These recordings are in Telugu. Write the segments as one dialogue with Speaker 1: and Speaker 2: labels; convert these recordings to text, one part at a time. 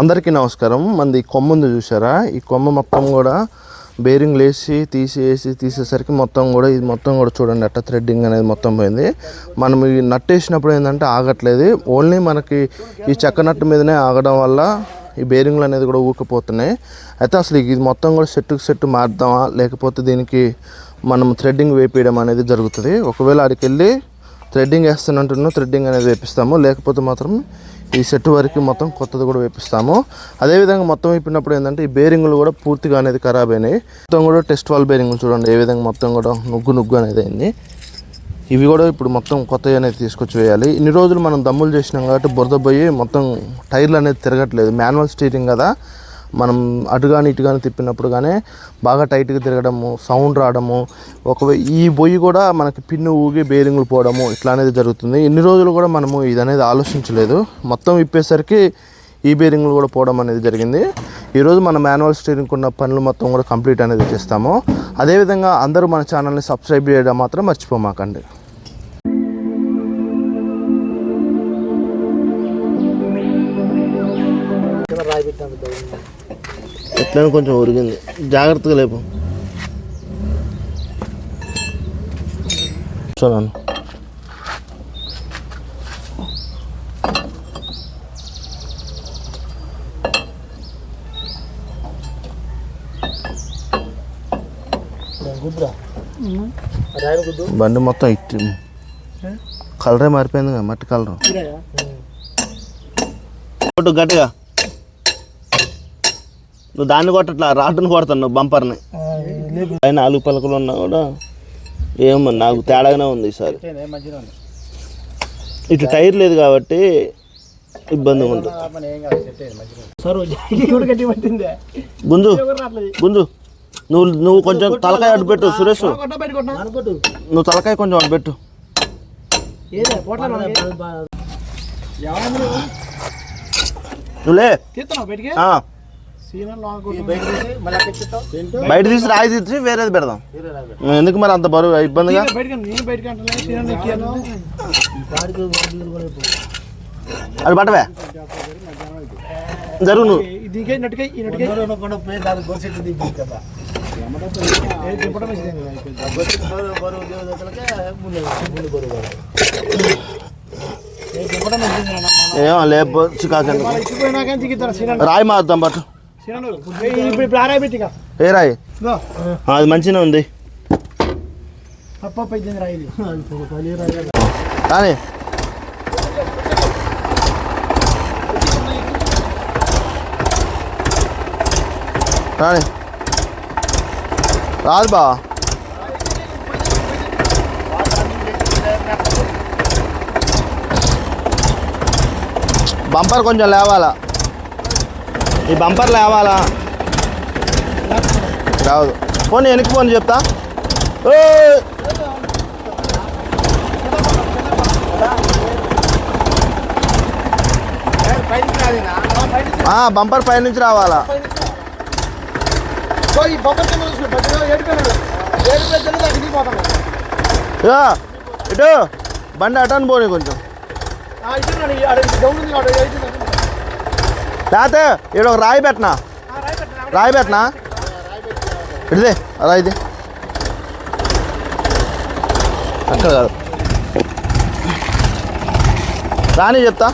Speaker 1: అందరికీ నమస్కారం. మనది ఈ కొమ్మ ఉంది చూసారా ఈ కొమ్మ మొత్తం కూడా బేరింగ్ లేసి తీసేసి తీసేసరికి మొత్తం కూడా ఇది మొత్తం కూడా చూడండి అట్ట థ్రెడ్డింగ్ అనేది మొత్తం పోయింది. మనం ఈ నట్టు వేసినప్పుడు ఏంటంటే ఆగట్లేదు. ఓన్లీ మనకి ఈ చెక్క నట్టు మీదనే ఆగడం వల్ల ఈ బేరింగ్లు అనేది కూడా ఊకపోతున్నాయి అయితే అసలు ఇది మొత్తం కూడా సెట్టుకు సెట్టు మార్దామా లేకపోతే దీనికి మనం థ్రెడ్డింగ్ వేపేయడం అనేది జరుగుతుంది. ఒకవేళ అడికి వెళ్ళి థ్రెడ్డింగ్ వేస్తానంటున్నాం థ్రెడ్డింగ్ అనేది వేపిస్తాము. లేకపోతే మాత్రం ఈ సెట్ వరకు మొత్తం కొత్తది కూడా వేపిస్తాము. అదేవిధంగా మొత్తం వేపినప్పుడు ఏంటంటే ఈ బేరింగ్లు కూడా పూర్తిగా అనేది ఖరాబ్ అయినాయి. మొత్తం కూడా టెస్ట్ వాల్ బేరింగ్లు చూడండి ఏ విధంగా మొత్తం కూడా నుగ్గు నుగ్గు అనేది అయింది. ఇవి కూడా ఇప్పుడు మొత్తం కొత్తవి అనేది తీసుకొచ్చి వేయాలి. ఇన్ని రోజులు మనం దమ్ములు చేసినాం కాబట్టి బురద పోయి మొత్తం టైర్లు అనేది తిరగట్లేదు. మాన్యువల్ స్టీరింగ్ కదా. మనం అటు కానీ ఇటు కానీ తిప్పినప్పుడు కానీ బాగా టైట్గా తిరగడము సౌండ్ రావడము ఒక ఈ బొయ్యి కూడా మనకి పిన్ను ఊగి బేరింగ్లు పోవడము ఇట్లా అనేది జరుగుతుంది. ఎన్ని రోజులు కూడా మనము ఇది అనేది ఆలోచించలేదు. మొత్తం ఇప్పేసరికి ఈ బేరింగ్లు కూడా పోవడం అనేది జరిగింది. ఈరోజు మన మాన్యువల్ స్టీరింగ్ ఉన్న పనులు మొత్తం కూడా కంప్లీట్ అనేది చేస్తాము. అదేవిధంగా అందరూ మన ఛానల్ని సబ్స్క్రైబ్ చేయడం మాత్రం మర్చిపోమాకండి. ఎట్లనే కొంచెం ఉరిగింది. జాగ్రత్తగా లేపు. చూడండి బండి మొత్తం ఇట్టి కలరే మారిపోయింది కదా మట్టి కలర్. కొట్టు గట్టిగా. నువ్వు దాన్ని కొట్టట్లా రాడ్డును కొడతాను నువ్వు బంపర్ని. పైన నాలుగు పలకలు ఉన్నా కూడా ఏమో నాకు తేడాగానే ఉంది ఈసారి. ఇటు టైర్ లేదు కాబట్టి ఇబ్బందిగా ఉంటుంది. గుంజు గుంజు నువ్వు నువ్వు కొంచెం తలకాయ అడ్డు పెట్టు సురేష్. నువ్వు తలకాయ కొంచెం అడ్డు పెట్టు. నువ్వులే ఆ. బయట తీసి రాయి తీసి వేరేది పెడదాం. ఎందుకు మరి అంత బరువు ఇబ్బందిగా? అది పట్టవే. జరుగు నువ్వు. ఏమో లేకపోవచ్చు కాకండి రాయి మారుద్దాం పట్టు. ఏ రాయి? అది మంచిగా ఉంది. కానీ రాని. రాదు బా. బంపర్ కొంచెం లేవాలా? ఈ బంపర్ లేవాలా? రావదు పోనీ వెనక్కి పోనీ చెప్తా. ఓయ్! ఆ, బంపర్ పై నుంచి రావాలా? ఇటు బండి అటని పోనీ కొంచెం. లేకపోతే ఇక్కడ ఒక రాయి పెట్టనా? రాయి పెట్టనా? ఇడిదే రాయిది అక్కడ కాదు. రాని చెప్తా.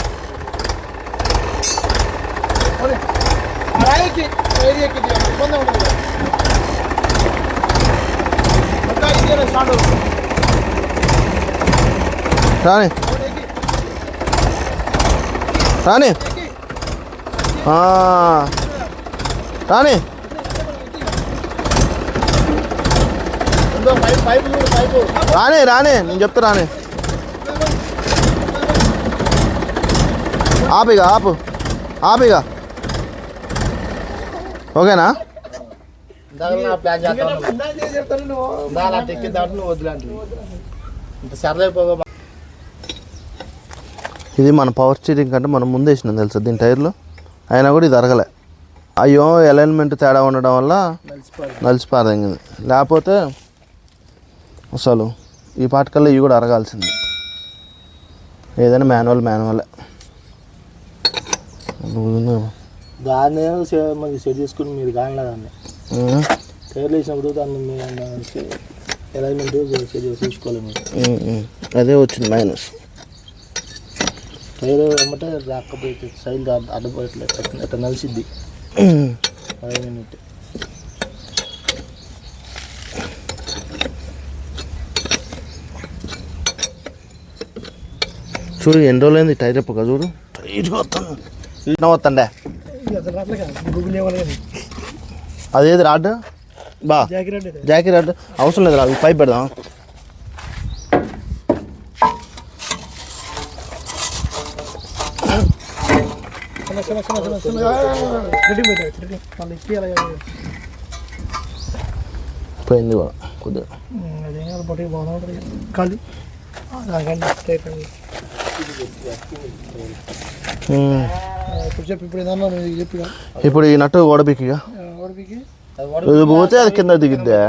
Speaker 1: రాని. రాని. రాని రాని రాని నేను చెప్తా రాని ఆపిగా ఆపు. ఆపిగా ఓకేనా? ఇది మన పవర్ స్టీరింగ్ కంటే మనం ముందు వేసినాం తెలుసా దీని టైర్లు? అయినా కూడా ఇది అరగలే. అయ్యో అలైన్మెంట్ తేడా ఉండడం వల్ల నలిసిపారింది లేకపోతే అసలు ఈ పాటకల్లా ఇవి కూడా అరగాల్సింది. ఏదైనా మాన్యువల్ మాన్యువలే.
Speaker 2: దాన్ని మనకి సెట్ చేసుకుని మీరు కాగల దాన్ని టైర్లు వేసినప్పుడు దాన్ని అలైన్మెంట్ సెట్ చేసి చూసుకోవాలి.
Speaker 1: అదే వచ్చింది మైనస్
Speaker 2: టైర్ ఏమంటే రాకపోతే సైడ్ అడ్డపోయట్లేదు అట్లా నలిసిద్ది
Speaker 1: చూడు ఎన్ని రోజులైంది టైర్ ఎప్పక చూడు. టైట్గా వస్తాను వస్తుండే అదేది రాడ్ బా. జాకీ రాడ్ అవసరం లేదు రా పైప్ పెడదాం పోయింది కూడా కొద్దిగా
Speaker 2: ఖాళీ
Speaker 1: ఉమ్.
Speaker 2: ఇప్పుడు చెప్పి ఇప్పుడు ఏదన్నా నువ్వు చెప్పి
Speaker 1: ఇప్పుడు ఈ నట్టు ఓడబిక్కిగా
Speaker 2: ఓడిపికి
Speaker 1: ఇది పోతే అది కింద దిగిద్దా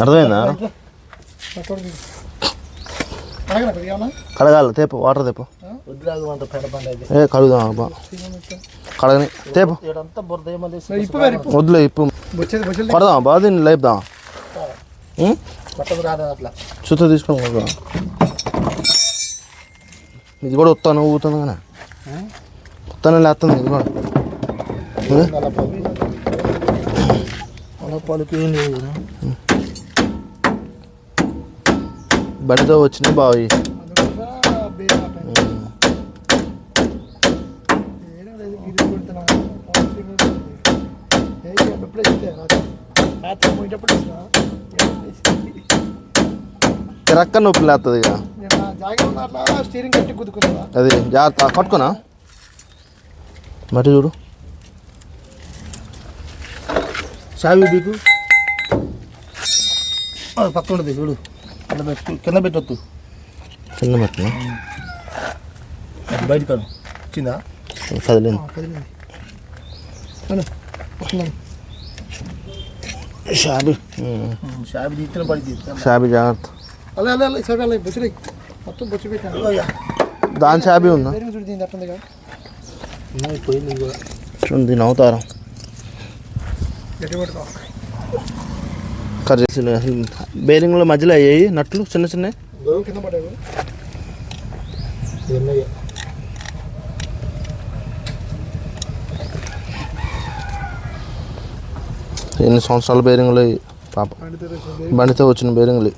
Speaker 1: అర్థమైందా కడగాలి తేపు వాటర్ తేపు. ఏ కడుగుదాం అబ్బా. కడగని తేపు. వద్దులే ఇప్పు. కొడదాం అబ్బా దీన్ని లేపుదాం. చుట్టూ తీసుకొని కొడదాం ఇది కూడా వస్తాను ఊగుతుంది కానీ వస్తాను లేస్తుంది ఇది కూడా. ఏ?
Speaker 2: అలా పలుకు అలా పలుకు ఏం లేదు
Speaker 1: బండితో వచ్చినాయి బావి. రక్క నొప్పి లేస్తుంది ఇక. అది జాగ్రత్త పట్టుకున్నా మరి చూడు.
Speaker 2: సావి అది పక్కన ఉంటుంది చూడు. కింద పెట్టు కింద పెట్టొద్దు.
Speaker 1: కింద పెట్టిన?
Speaker 2: బయట కాదు. వచ్చిందా
Speaker 1: కదిలింది. షాబి.
Speaker 2: షాబి తీస్తే పడింది
Speaker 1: షాబి జాగ్రత్త.
Speaker 2: అలా అలా అలా షాబి అలా బొచ్చులే మొత్తం బొచ్చు పెట్టాను
Speaker 1: దాని షాబి ఉందా?
Speaker 2: పోయింది కూడా
Speaker 1: చూడు దీని అవతారం.
Speaker 2: గట్టి పట్టుకో.
Speaker 1: కట్ చేసి బేరింగ్లో మధ్యలో అయ్యాయి. నట్లు చిన్న చిన్న ఎన్ని సంవత్సరాల బేరింగ్లు అయ్యి పాప? బండితో వచ్చిన బేరింగ్లు.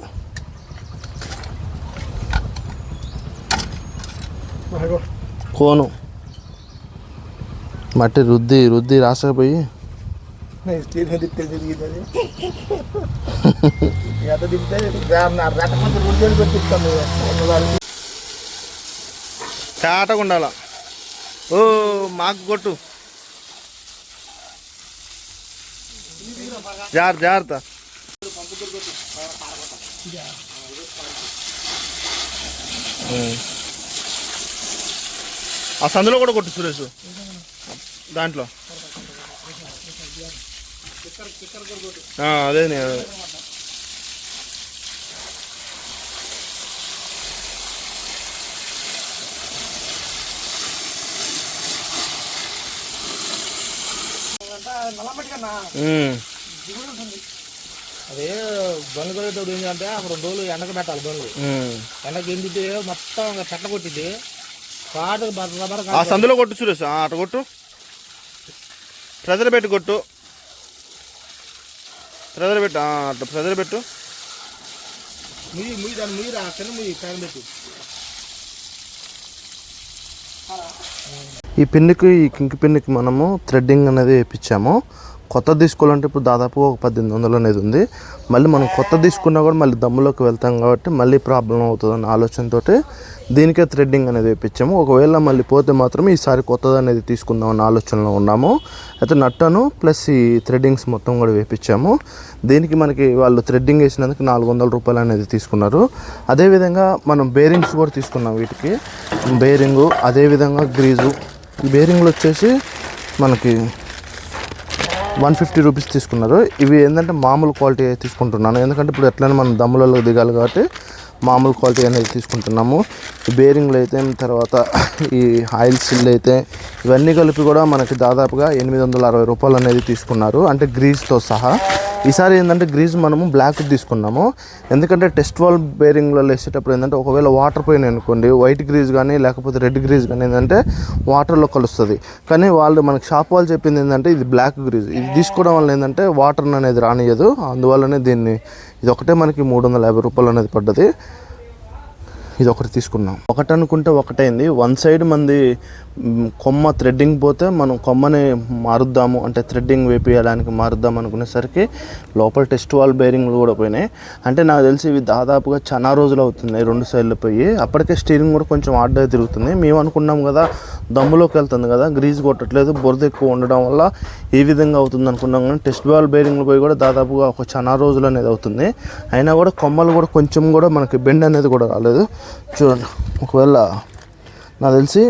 Speaker 1: కోను. మట్టి రుద్ది రుద్ది రాసకపోయి
Speaker 2: స్టీరింగ్ తిప్పే తిరిగింది అది ఎంత తిప్పితే రెట్ట కొంచెం రెండు చేసి తిప్పుతాను
Speaker 1: ఉండాల ఓ మాకు కొట్టు. జాగ్రత్త జాగ్రత్త. ఆ సందులో కూడా కొట్టు సురేష్. దాంట్లో. అదే. నేను.
Speaker 2: అదే బండ్లు కొనేటప్పుడు ఏంటంటే అక్కడ రెండు రోజులు ఎండకు పెట్టాలి బండ్లు. ఎండకు ఎండితే మొత్తం చెట్ల కొట్టింది
Speaker 1: ఆ సందులో కొట్టు ఆ, అటు కొట్టు. ప్రెజర్ పెట్టి కొట్టు. ప్రెజర్ పెట్టు ఆ, అటు ప్రెజర్ పెట్టు
Speaker 2: ముయ్యి ముయ్యి దాన్ని ముయ్యి రా కింద ముయ్యి ఫ్యాన్ పెట్టి.
Speaker 1: ఈ పిన్నికి ఈ కింక్ పిన్నికి మనము థ్రెడ్డింగ్ అనేది వేయించాము. కొత్త తీసుకోవాలంటే ఇప్పుడు దాదాపు ఒక పద్దెనిమిది వందలు అనేది ఉంది. మళ్ళీ మనం కొత్త తీసుకున్నా కూడా మళ్ళీ దమ్ములోకి వెళ్తాం కాబట్టి మళ్ళీ ప్రాబ్లం అవుతుంది అన్న ఆలోచనతో దీనికే థ్రెడ్డింగ్ అనేది వేయించాము ఒకవేళ మళ్ళీ పోతే మాత్రం ఈసారి కొత్తది అనేది తీసుకుందాం అన్న ఆలోచనలో ఉన్నాము. అయితే నట్టను ప్లస్ ఈ థ్రెడ్డింగ్స్ మొత్తం కూడా వేయించాము దీనికి మనకి వాళ్ళు థ్రెడ్డింగ్ వేసినందుకు నాలుగు వందల రూపాయలు అనేది తీసుకున్నారు. అదేవిధంగా మనం బేరింగ్స్ కూడా తీసుకున్నాం వీటికి. బేరింగు అదేవిధంగా గ్రీజు ఈ బేరింగ్లు వచ్చేసి మనకి వన్ ఫిఫ్టీ రూపీస్ తీసుకున్నారు. ఇవి ఏంటంటే మామూలు క్వాలిటీ తీసుకుంటున్నాను. ఎందుకంటే ఇప్పుడు ఎట్లయినా మనం దమ్ములలో దిగాలి కాబట్టి మామూలు క్వాలిటీ అనేది తీసుకుంటున్నాము. బేరింగ్లు అయితే తర్వాత ఈ ఆయిల్ సిల్ అయితే ఇవన్నీ కలిపి కూడా మనకి దాదాపుగా ఎనిమిది వందల అరవై రూపాయలు అనేది తీసుకున్నారు. అంటే గ్రీస్తో సహా ఈసారి ఏంటంటే గ్రీజ్ మనము బ్లాక్ తీసుకున్నాము. ఎందుకంటే టెస్ట్ వాల్ బేరింగ్లో వేసేటప్పుడు ఏంటంటే ఒకవేళ వాటర్ పోయినాయి అనుకోండి వైట్ గ్రీజ్ కానీ లేకపోతే రెడ్ గ్రీజ్ కానీ ఏంటంటే వాటర్లో కలుస్తుంది. కానీ వాళ్ళు మనకి షాప్ వాళ్ళు చెప్పింది ఏంటంటే ఇది బ్లాక్ గ్రీజ్ ఇది తీసుకోవడం వల్ల ఏంటంటే వాటర్ అనేది రానియదు. అందువల్లనే దీన్ని ఇది ఒకటే మనకి మూడు వందల యాభై రూపాయలు అనేది పడ్డది. ఇది ఒకటి తీసుకున్నాం. ఒకటి అనుకుంటే ఒకటైంది. వన్ సైడ్ మంది కొమ్మ థ్రెడ్డింగ్ పోతే మనం కొమ్మని మారుద్దాము అంటే థ్రెడ్డింగ్ వేపించడానికి మారుద్దాం అనుకునేసరికి లోపల టెస్ట్ వాల్ బేరింగ్లు కూడా పోయినాయి. అంటే నాకు తెలిసి ఇవి దాదాపుగా చాలా రోజులు అవుతున్నాయి రెండు సైడ్లు పోయి. అప్పటికే స్టీరింగ్ కూడా కొంచెం ఆడ్డా తిరుగుతుంది. మేము అనుకున్నాం కదా దమ్ములోకి వెళ్తుంది కదా గ్రీజ్ కొట్టట్లేదు బురద ఎక్కువ ఉండడం వల్ల ఈ విధంగా అవుతుంది అనుకున్నాం కానీ టెస్ట్ వాల్ బేరింగ్లు పోయి కూడా దాదాపుగా ఒక చాలా రోజులు అనేది అవుతుంది. అయినా కూడా కొమ్మలు కూడా కొంచెం కూడా మనకి బెండ్ అనేది కూడా రాలేదు. చూడండి ఒకవేళ నాకు తెలిసి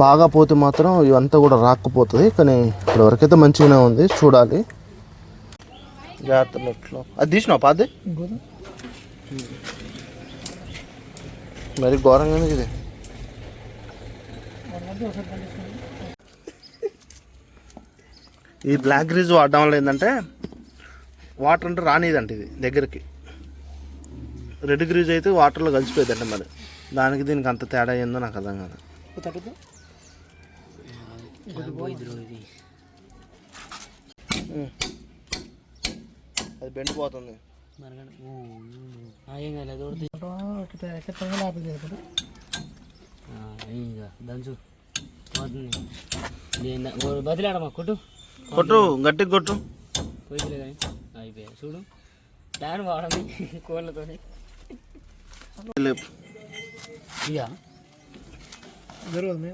Speaker 1: బాగా పోతే మాత్రం ఇవంతా కూడా రాకపోతుంది కానీ ఇప్పటి వరకైతే మంచిగానే ఉంది చూడాలి. జాగ్రత్త ఎట్లా? అది తీసినావు పాది మరి ఘోరంగా ఇది. ఈ బ్లాక్ గ్రీజ్ వాడడం వల్ల ఏంటంటే వాటర్ అంటే రానిదంట ఇది దగ్గరికి. రెడ్ గ్రీజ్ అయితే వాటర్లో కలిసిపోయిందంట మరి. దానికి దీనికి అంత తేడా ఏందో నాకు అర్థం కాదు.
Speaker 3: తగ్గుతా
Speaker 1: అది
Speaker 4: ఏం కాలేదు దంచు బదిలాడమ్మా కొట్టు.
Speaker 1: కొట్టు గట్టిగా కొట్టు.
Speaker 4: పోయిలే కానీ అయిపోయా చూడు. ప్లాన్ వాడండి కోళ్ళతో. ఇక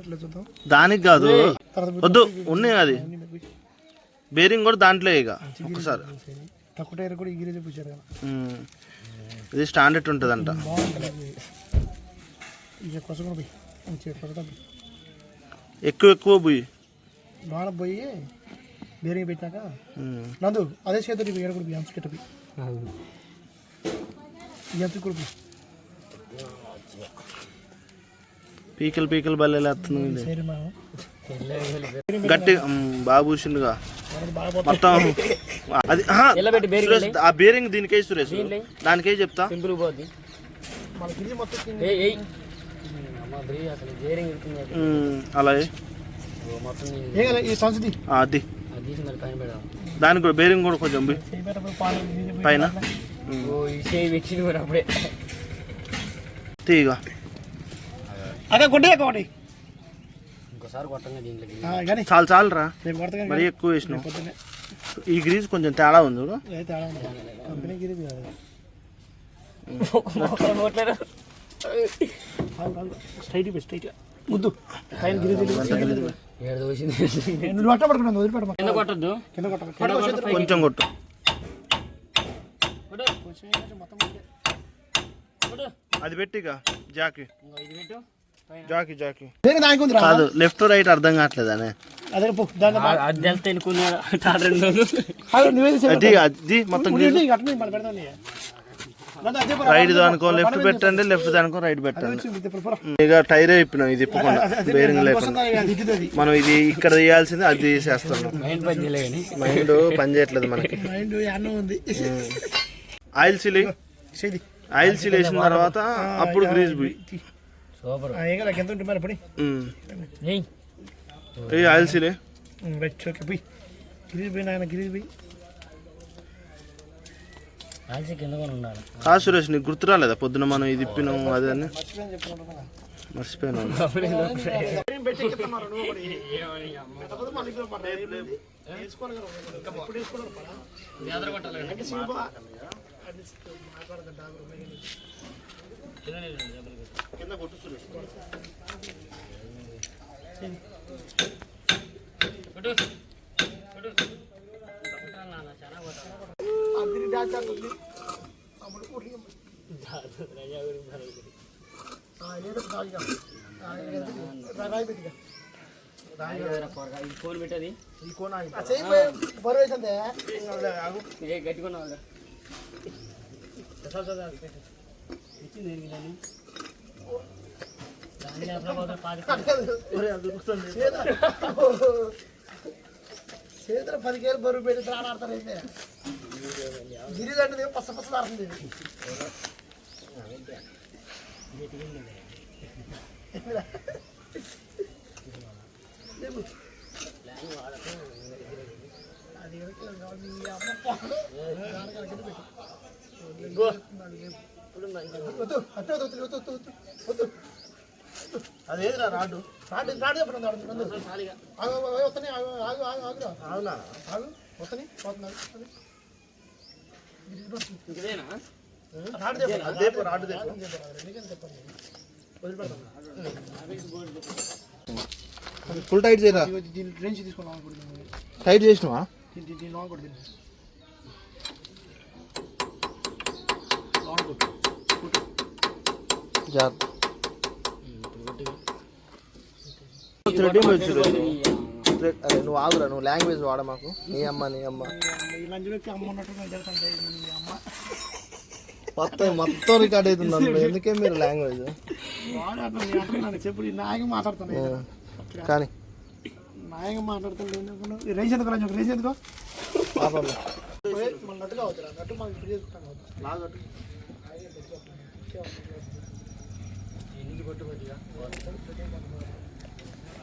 Speaker 3: ఇట్లా చూద్దాం.
Speaker 1: దానికి కాదు. వద్దు ఉన్నాయి అది. బేరింగ్ కూడా దాంట్లో ఇక ఒకసారి
Speaker 3: తక్కువ టైర్ కూడా ఈ గిరి చూపించారు కదా.
Speaker 1: ఇది స్టాండర్డ్ ఉంటుందంట.
Speaker 3: మంచిగా కొస
Speaker 1: ఎక్కువ ఎక్కువ పోయి.
Speaker 3: బాగా పోయి బేరింగ్ పెట్టాక. నందు అదే చేతులు ఇవి కూడా ఈ అంచు కూడా పోయి.
Speaker 1: పీకలు పీకలు బల్లెలు వేస్తుంది గట్టి
Speaker 3: పోతుంది
Speaker 1: మొత్తం అది ఆ బేరింగ్ దీనికే సురేష్. దానికే చెప్తా.
Speaker 4: సింపుల్ పోద్ది.
Speaker 1: అలాగే అది. దానికి కూడా బేరింగ్ కూడా కొంచెం పైన. తీగా
Speaker 3: అదే కొట్టే కానీ
Speaker 1: చాలు
Speaker 3: కొడతా కానీ
Speaker 1: మరీ ఎక్కువ
Speaker 3: పొద్దున్నే
Speaker 1: ఈ గ్రీజ్ కొంచెం తేడా ఉంది చూడు.
Speaker 3: స్ట్రైట్ స్ట్రైట్ ముద్దు పైన గిరి
Speaker 1: కొంచెం కొట్టు. అది పెట్టిగా జాకి.
Speaker 4: ఇది పెట్టు.
Speaker 1: జాకి జాకి.
Speaker 3: దేనికి దానికి ఉంది రా
Speaker 1: కాదు లెఫ్ట్ రైట్ అర్థం
Speaker 3: అదే పో దాన్ని
Speaker 4: అది రెండు రోజులు.
Speaker 3: తీసేయ్.
Speaker 1: అది అది మొత్తం
Speaker 3: పెడతాను.
Speaker 1: రైట్ దానికో లెఫ్ట్ పెట్టండి లెఫ్ట్ దానికో రైట్ పెట్టండి. ఇక టైరే ఇప్పినాం ఇది ఇప్పకుండా బేరింగ్ లేకుండా. మనం ఇది ఇక్కడ తీయాల్సింది అది తీసేస్తున్నాం
Speaker 4: మైండ్ పని
Speaker 1: చేయట్లేదు మనకి.
Speaker 3: మైండ్ యాడ్లో ఉంది.
Speaker 1: ఆయిల్ సిలి ఆయిల్ సీల్ వేసిన తర్వాత అప్పుడు గ్రీజ్ పోయి.
Speaker 4: సూపర్.
Speaker 3: ఏం కదా ఎంత ఉంటుంది మరి పడి?
Speaker 1: ఉమ్.
Speaker 4: ఏయ్.
Speaker 1: ఏ ఆయిల్ సీలే.
Speaker 3: రైట్ ఓకే పోయి. గిరీజ్ పోయి నాయన గిరీజ్ పోయి.
Speaker 4: కింద
Speaker 1: సురేష్ నీకు గుర్తు రాలేదా? పొద్దున మనం ఇది ఇప్పినాం అదే అని. మర్చిపోయాను
Speaker 4: ఫోన్ పెట్టది
Speaker 3: బరువు వేసిందే
Speaker 4: ఏ గట్టిగా ఇచ్చింది దాన్ని ఎక్కడ పోతే పాతి
Speaker 3: ఒరే, అది దొరుకుతుంది. చేతులు పది కేలు బరువు పెట్టి త్రాడాడతారు అయితే గిరిజ్ అంటే పచ్చ పచ్చ దాడుతుంది అది మీ అదేదిరా రాడు. రాడు రాడు చెప్పండి రాడు చెప్పండి ఆగు, ఆగు, ఆగురా.
Speaker 1: అవునా?
Speaker 3: ఆగు, రాడు చెప్పండి,
Speaker 1: అది రాడు. ఫుల్ టైట్ చేయరా?
Speaker 3: రేంజ్ తీసుకున్నాం
Speaker 1: టైట్ చేసినవా?
Speaker 3: దీన్ని కొట్టు.
Speaker 1: జాగ్రత్త. థ్రెడ్డింగ్ వచ్చు థ్రెడ్ అరే నువ్వు ఆగురా నువ్వు లాంగ్వేజ్ వాడ మాకు. నీ అమ్మ నీ అమ్మ. మొత్తం మొత్తం రికార్డ్ అవుతుంది అందులో. ఎందుకే మీరు లాంగ్వేజ్
Speaker 3: వాడు అట్లా నేను అంటున్నాను చెప్పు ఈ నాయగా మాట్లాడుతాను
Speaker 1: కానీ
Speaker 3: నాయగా మాట్లాడుతాను రేంజ్ ఎందుకు లంచ్ రేంజ్ ఎందుకో?
Speaker 1: పాపమ్మ
Speaker 3: మన నటుగా అవుతారా నటు మనం ఇప్పుడు చేసుకుంటాం కదా
Speaker 1: లాగట్టు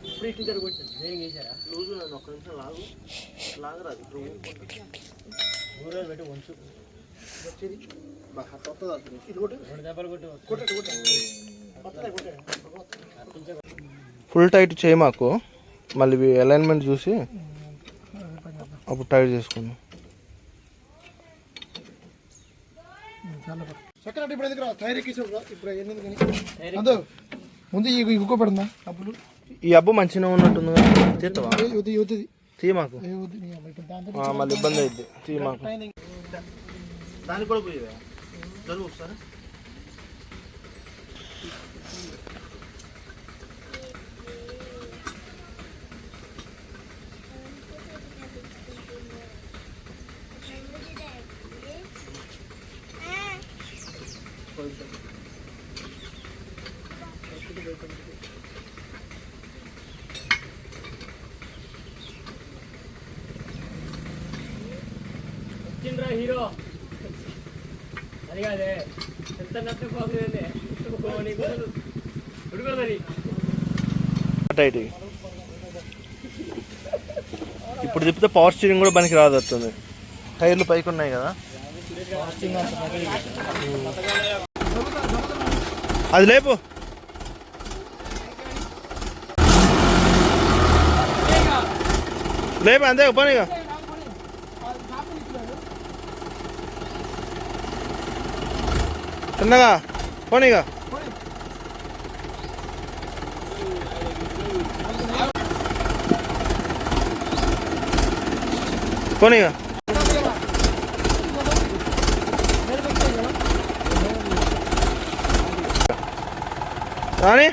Speaker 3: ఇప్పుడు ఇటు జరుగు
Speaker 4: దేనికి వేసారా
Speaker 1: లూజు నేను ఒక్క నిమిషం లాగు. లాగరాదు
Speaker 4: ఊరో పెట్టి. ఉంచు
Speaker 3: వచ్చేది
Speaker 1: కొత్తది అసలు
Speaker 3: ఇది కొట్టు.
Speaker 4: రెండు దెబ్బలు కొట్టి.
Speaker 3: కొట్టండి కొట్టండి కొత్తదే కొట్టండి
Speaker 1: ఫుల్ టైట్ చేయి మాకు. మళ్ళీ అలైన్మెంట్ చూసి అప్పుడు టైట్ చేసుకుందాం.
Speaker 3: సెకండ్ ఇప్పుడు ఎందుకు రా టైర్ ఎక్కించావు ఇప్పుడు ఎందుకు ముందు ఈ ఇంకో పడుందా? అప్పుడు
Speaker 1: ఈ అబ్బు మంచిగా ఉన్నట్టుంది చేస్తావా
Speaker 3: యువతి యువతిది.
Speaker 1: తీ మాకు.
Speaker 3: యువతి నీ అమ్మ ఇప్పుడు దాంతో
Speaker 1: ఆ, మళ్ళీ ఇబ్బంది అయింది తీ మాకు. దానికి కూడా పోయేవా? జరుగు ఒకసారి
Speaker 4: వచ్చిండ్రా హీరో. అది కాదే ఎంత నట్టు పోతుంది ఉడుకోదని
Speaker 1: టైట్ ఇప్పుడు తిప్పితే పవర్ స్టీరింగ్ కూడా పనికి రాదు వస్తుంది టైర్లు పైకి ఉన్నాయి కదా? అది లేపు. లేపు అంతే పనిగా. చిన్నగా పోనీ ఇక రాని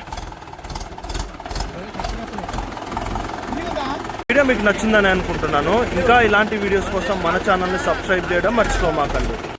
Speaker 1: వీడియో మీకు నచ్చిందని అనుకుంటున్నాను. ఇంకా ఇలాంటి వీడియోస్ కోసం మన ఛానల్ని సబ్స్క్రైబ్ చేయడం మర్చిపోమాకండి.